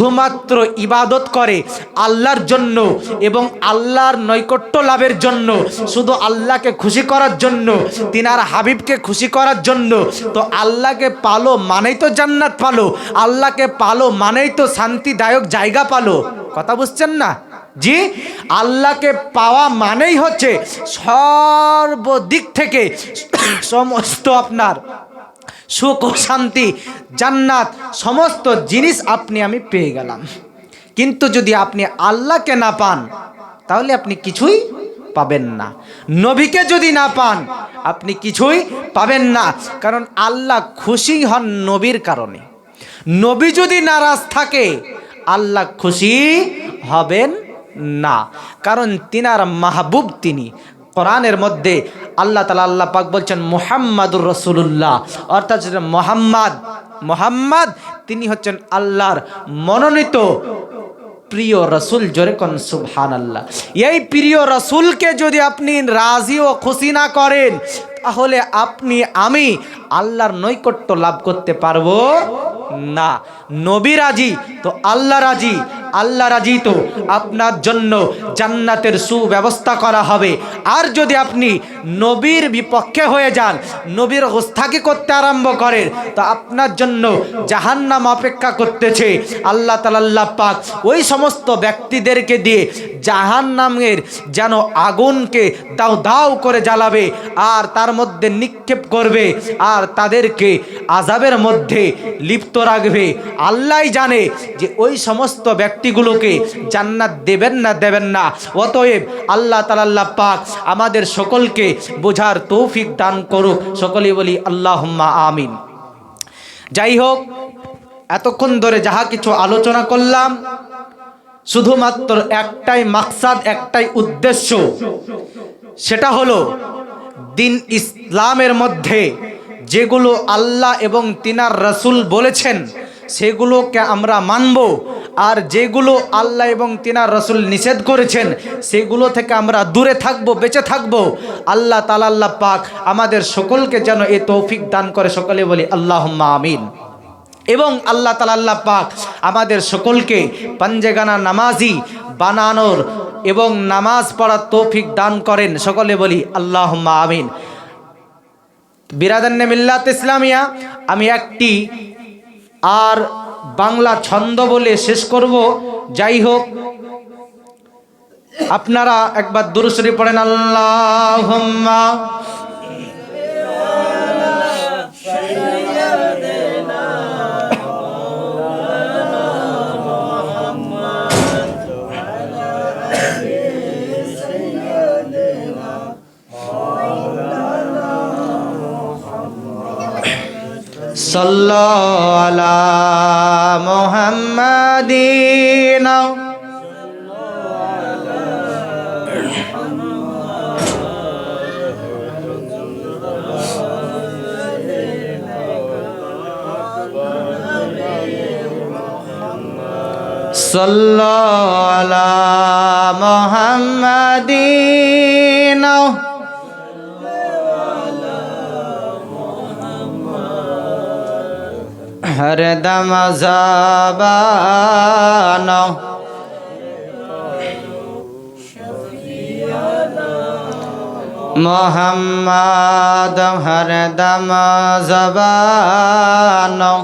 শুধুমাত্র ইবাদত করে আল্লাহর জন্য এবং আল্লাহর নৈকট্য লাভের জন্য, শুধু আল্লাহকে খুশি করার জন্য, তিনার হাবিবকে খুশি করার জন্য, তো আল্লাহকে পালো মানেই তো জান্নাত পালো, আল্লাহকে পালো মানেই তো শান্তিদায়ক জায়গা পালো। কথা বুঝছেন না? জি? আল্লাহকে পাওয়া মানেই হচ্ছে সর্বদিক থেকে সমস্ত আপনার সুখ ও শান্তি, জান্নাত, সমস্ত জিনিস আপনি আমি পেয়ে গেলাম। কিন্তু যদি আপনি আল্লাহকে না পান, তাহলে আপনি কিছুই পাবেন না। নবীকে যদি না পান, আপনি কিছুই পাবেন না। কারণ আল্লাহ খুশি হন নবীর কারণে। নবী যদি নারাজ থাকে, আল্লাহ খুশি হবেন না। কারণ তিনার মাহবুব তিনি। কোরআনের মধ্যে আল্লাহ তালা আল্লাহ পাক বলছেন মোহাম্মদুর রসুল্লাহ অর্থাৎ মোহাম্মদ মোহাম্মদ, তিনি হচ্ছেন আল্লাহর মনোনীত প্রিয় রসুল, জোরে কন সুবহান আল্লাহ এই প্রিয় রসুলকে যদি আপনি রাজি ও খুশি না করেন, তাহলে আপনি, আমি আল্লাহর নৈকট্য লাভ করতে পারব না। নবী রাজি, তো আল্লাহ রাজি আল্লাহ রাজি তো। আপনার জন্য জান্নাতের সুব্যবস্থা করা হবে। আর যদি আপনি নবীর বিপক্ষে হয়ে যান, নবীর হোস্তাকি করতে আরম্ভ করেন, তো আপনার জন্য জাহান্নাম অপেক্ষা করতেছে আল্লাহ তালাল্লাহ পাক। ওই সমস্ত ব্যক্তিদেরকে দিয়ে জাহান্নামের যেন আগুনকে দাও দাও করে জ্বালাবে, আর তার মধ্যে নিক্ষেপ করবে, আর তাদেরকে আজাবের মধ্যে লিপ্ত রাখবে। আল্লাহ জানে যে ওই সমস্ত ব্যক্তিগুলোকে জান্নাত দেবেন না দেবেন না। অতএব আল্লাহ তালাল্লাহ পাক আমাদের সকলকে বোঝার তৌফিক দান করুক। সকলেই বলি আল্লাহ আমিন। যাই হোক এতক্ষণ ধরে যাহা কিছু আলোচনা করলাম, শুধুমাত্র একটাই মাকসাদ, একটাই উদ্দেশ্য। সেটা হলো, দিন ইসলামের মধ্যে যেগুলো আল্লাহ এবং তিনার রসুল বলেছেন, সেগুলোকে আমরা মানব। আর যেগুলো আল্লাহ এবং তিনার রসুল নিষেধ করেছেন, সেগুলো থেকে আমরা দূরে থাকব, বেঁচে থাকব। আল্লাহ তালাল্লাহ পাক আমাদের সকলকে যেন এ তৌফিক দান করে, সকলে বলি আল্লাহ আমিন। এবং আল্লাহ তালাল্লাহ পাক আমাদের সকলকে পাঞ্জেগানা নামাজি বানানোর এবং নামাজ পড়ার তৌফিক দান করেন, সকলে বলি আল্লাহ আমিন। বিরাদান্নে মিল্লাত ইসলামিয়া, আমি একটি আর বাংলা ছন্দ বলে শেষ করব। যাই হোক আপনারা একবার দুরুসরি পড়েন আল্লাহ صلى على محمد صلى على محمد হরদম জবানো মোহাম্মদ হরদম জবানো